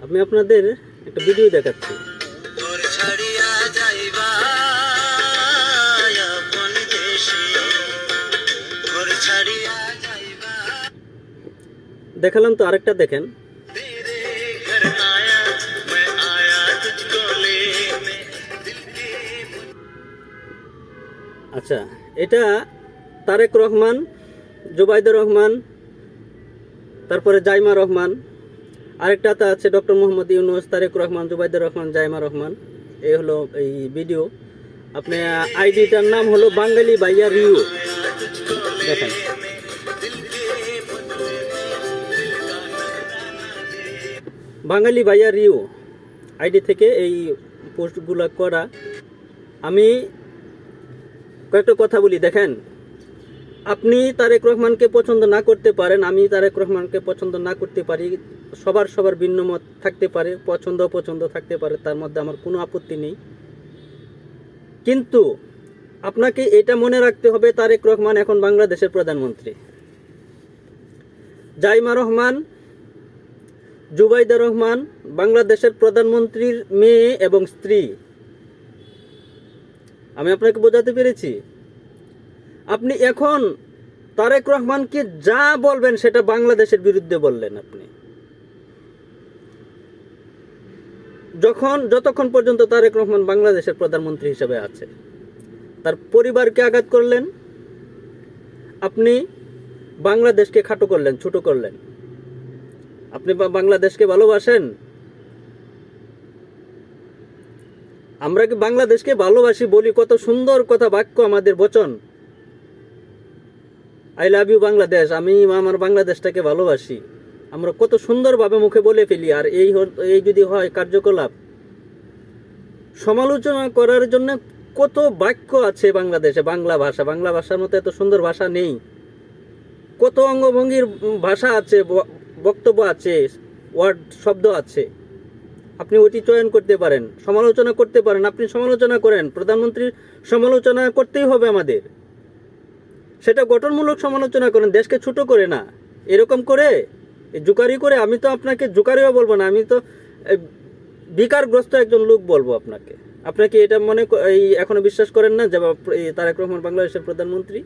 আমি আপনাদের একটা ভিডিও দেখাচ্ছি। দেখালাম তো আরেকটা দেখেন। আচ্ছা এটা তারেক রহমান জুবাইদুর রহমান তারপরে জাইমা রহমান আরেকটাতে আছে ডক্টর মোহাম্মদ ইউনুস, তারেক রহমান, জুবাইদুর রহমান, জাইমা রহমান। এই হলো এই ভিডিও আপনি আইডিটার নাম হলো বাঙালি বাইয়া রিউ। দেখেন। বাঙালি বাইয়া রিউ আইডি থেকে এই পোস্টগুলো করা। আমি কয়েকটা কথা বলি, দেখেন। আপনি তারেক রহমানকে পছন্দ না করতে পারেন, আমি তারেক রহমানকে পছন্দ না করতে পারি। সবার সবার ভিন্ন মত থাকতে পারে, পছন্দ অপছন্দ থাকতে পারে, তার মধ্যে আমার কোনো আপত্তি নেই। কিন্তু আপনাকে এটা মনে রাখতে হবে, তারেক রহমান এখন বাংলাদেশের প্রধানমন্ত্রী। জাইমা রহমান, জুবাইদা রহমান বাংলাদেশের প্রধানমন্ত্রীর মেয়ে এবং স্ত্রী। আমি আপনাকে বোঝাতে পেরেছি। আপনি এখন তারেক রহমানকে যা বলবেন সেটা বাংলাদেশের বিরুদ্ধে বললেন আপনি। যখন, যতক্ষণ পর্যন্ত তারেক রহমান বাংলাদেশের প্রধানমন্ত্রী হিসেবে আছে, তার পরিবারকে আঘাত করলেন, আপনি বাংলাদেশকে খাটো করলেন, ছোট করলেন। আপনি বাংলাদেশকে ভালোবাসেন? আমরা কি বাংলাদেশকে ভালোবাসি বলি? কত সুন্দর কথা বাক্য আমাদের বচন। I love you Bangladesh. আমি আমার বাংলাদেশটাকে ভালোবাসি। আমরা কত সুন্দরভাবে মুখে বলে ফেলি, আর এই এই যদি হয় কার্যকলাপ। সমালোচনা করার জন্য কত বাক্য আছে বাংলাদেশে, বাংলা ভাষা। বাংলা ভাষার মতো এত সুন্দর ভাষা নেই। কত অঙ্গভঙ্গির ভাষা আছে বক্তব্য আছে, ওয়ার্ড, শব্দ আছে। আপনি ওটি চয়ন করতে পারেন, সমালোচনা করতে পারেন, আপনি সমালোচনা করেন প্রধানমন্ত্রীর সমালোচনা করতেই হবে আমাদের। সেটা গঠনমূলক সমালোচনা করেন, দেশকে ছোট করে না। এরকম করে জুকারি করে আমি তো আপনাকে জুকারিও বলব না, আমি তো বিকারগ্রস্ত একজন লোক বলব আপনাকে। আপনাকে এটা মনে এই এখনও বিশ্বাস করেন না যে তারেক রহমান বাংলাদেশের প্রধানমন্ত্রী?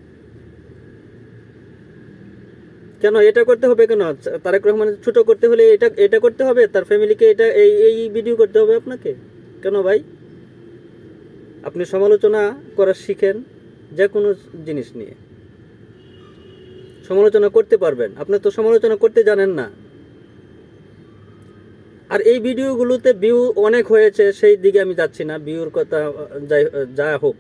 কেন এটা করতে হবে কেন? তারেক রহমান ছোট করতে হলে এটা এটা করতে হবে? তার ফ্যামিলিকে এটা, এই এই ভিডিও করতে হবে আপনাকে? কেন ভাই? আপনি সমালোচনা করা শিখেন যে কোনো জিনিস নিয়ে। সমালোচনা করতে পারবেন। আপনি তো সমালোচনা করতে জানেন না। আর এই ভিডিওগুলোতে ভিউ অনেক হয়েছে, সেই দিকে আমি যাচ্ছি না। ভিউর কথা, যাই, যা হোক।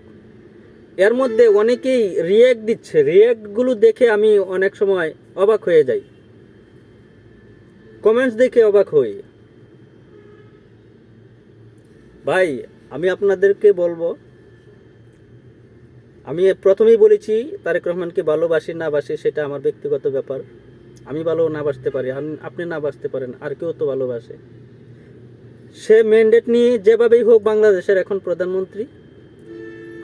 এর মধ্যে অনেকেই রিয়েক্ট দিচ্ছে। রিয়েক্টগুলো দেখে আমি অনেক সময় অবাক হয়ে যাই। কমেন্টস দেখে অবাক হই। ভাই, আমি আপনাদেরকে বলব আমি প্রথমেই বলেছি, তারেক রহমানকে ভালোবাসি, না বাসি, সেটা আমার ব্যক্তিগত ব্যাপার। আমি ভালো না বাসতে পারি আপনি না বাসতে পারেন, আর কেউ তো ভালোবাসে। সে ম্যান্ডেট নিয়ে যেভাবেই হোক বাংলাদেশের এখন প্রধানমন্ত্রী,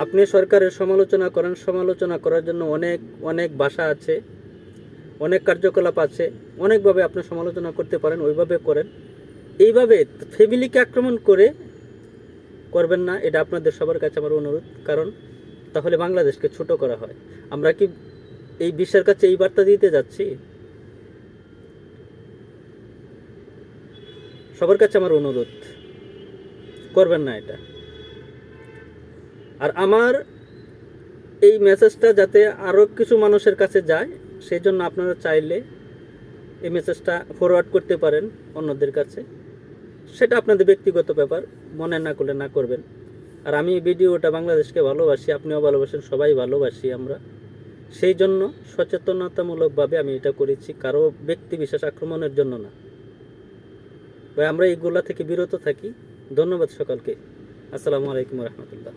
আপনি সরকারের সমালোচনা করেন, সমালোচনা করার জন্য অনেক অনেক ভাষা আছে, অনেক কার্যকলাপ আছে, অনেকভাবে আপনি সমালোচনা করতে পারেন, ওইভাবে করেন। এইভাবে ফ্যামিলিকে আক্রমণ করে করবেন না, এটা আপনাদের সবার কাছে আমার অনুরোধ। কারণ তাহলে বাংলাদেশকে ছোট করা হয়। আমরা কি এই বিশ্বের কাছে এই বার্তা দিতে যাচ্ছি? সবার কাছে আমার অনুরোধ, করবেন না এটা। আর আমার এই মেসেজটা যাতে আরও কিছু মানুষের কাছে যায় সেই জন্য আপনারা চাইলে এই মেসেজটা ফরওয়ার্ড করতে পারেন অন্যদের কাছে। সেটা আপনাদের ব্যক্তিগত ব্যাপার, মনে না করলে না করবেন। আর আমি ভিডিওটা বাংলাদেশকে ভালোবাসি, আপনিও ভালোবাসেন, সবাই ভালোবাসি আমরা। সেই জন্য সচেতনতামূলকভাবে আমি এটা করেছি, কারও ব্যক্তি বিশেষ আক্রমণের জন্য না। ভাই, আমরা এইগুলা থেকে বিরত থাকি। ধন্যবাদ সকলকে। আসসালামু আলাইকুম রহমতুল্লাহ।